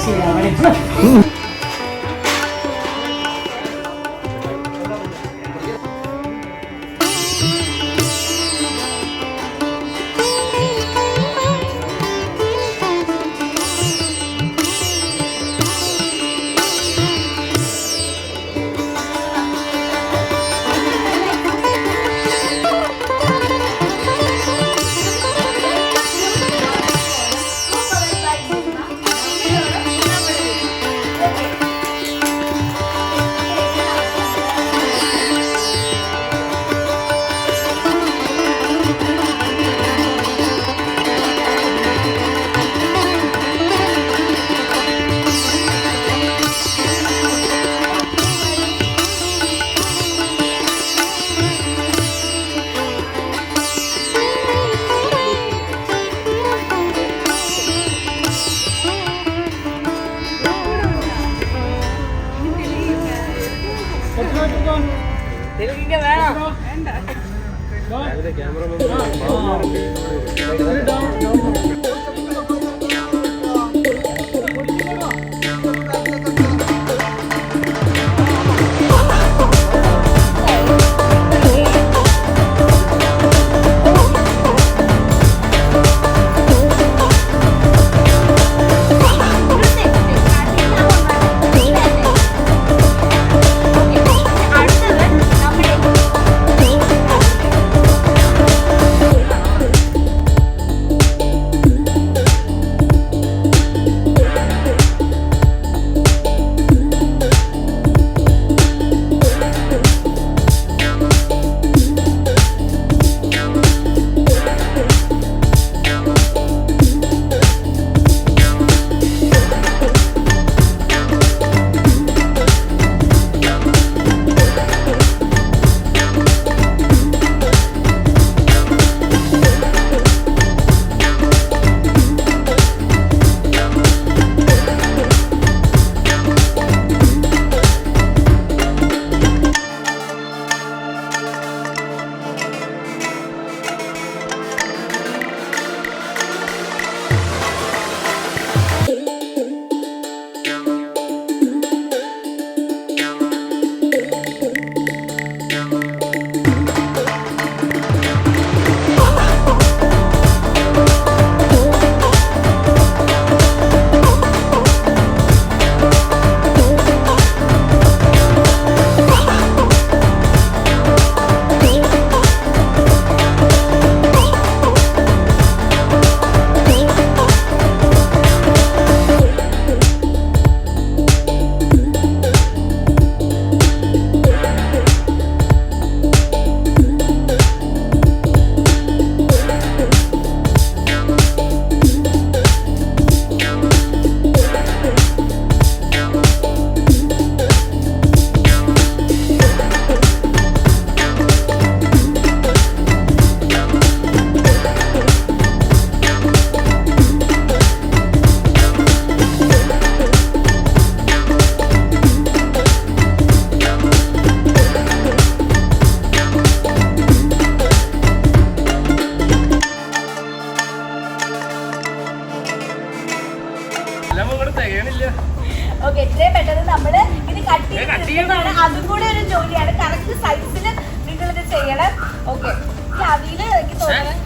sila. Okay cut ചെയ്താണ് അതും കൂടെ ഒരു ജോലിയാണ്. കറക്റ്റ് സൈസിൽ നിങ്ങൾ ഇത് ചെയ്യണം. ഓക്കെ അവിയിൽ എനിക്ക് തോന്നുന്നത്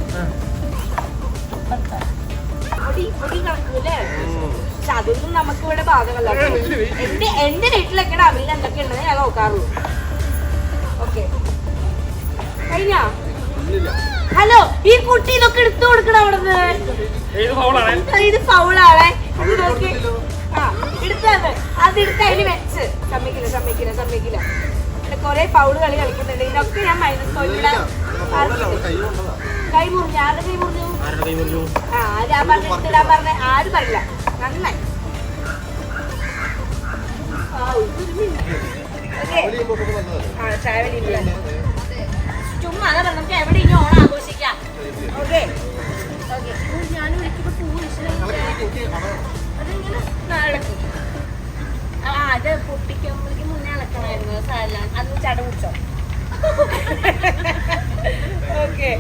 പക്ഷെ അതൊന്നും നമുക്ക് ഇവിടെ ഭാഗമല്ല എന്റെ എന്റെ വീട്ടിലൊക്കെയാണ് അവിയിൽ എന്തൊക്കെ ഉണ്ടെന്ന് ഞാൻ നോക്കാറുള്ളൂ. ഓക്കെ കഴിഞ്ഞാ? ഹലോ ഈ കുട്ടി ഇതൊക്കെ എടുത്തു കൊടുക്കണം അവിടെ നിന്ന് ഇത് ഫൗളാണേ ഇത് നോക്കി. ആ എടുത്തത് അത്. കളിക്കുന്നുണ്ട്. ഇതൊക്കെ ഞാൻ മൈനസ് കൈ ആരുടെ കൈ ആ പറഞ്ഞ ആരും ചുമ്മാ നമുക്ക് എവിടെ ഇനി ഓണം ആഘോഷിക്കാം. ഓക്കെ. ഓക്കെ. വിളിക്കുമ്പോ പൂ വിഷയം അത് പൊട്ടിക്കുമ്പോഴേക്കും മുന്നേ ഇളക്കണമായിരുന്നു സാരല്ല അന്ന് ചട കുടിച്ചോ ഓക്കെ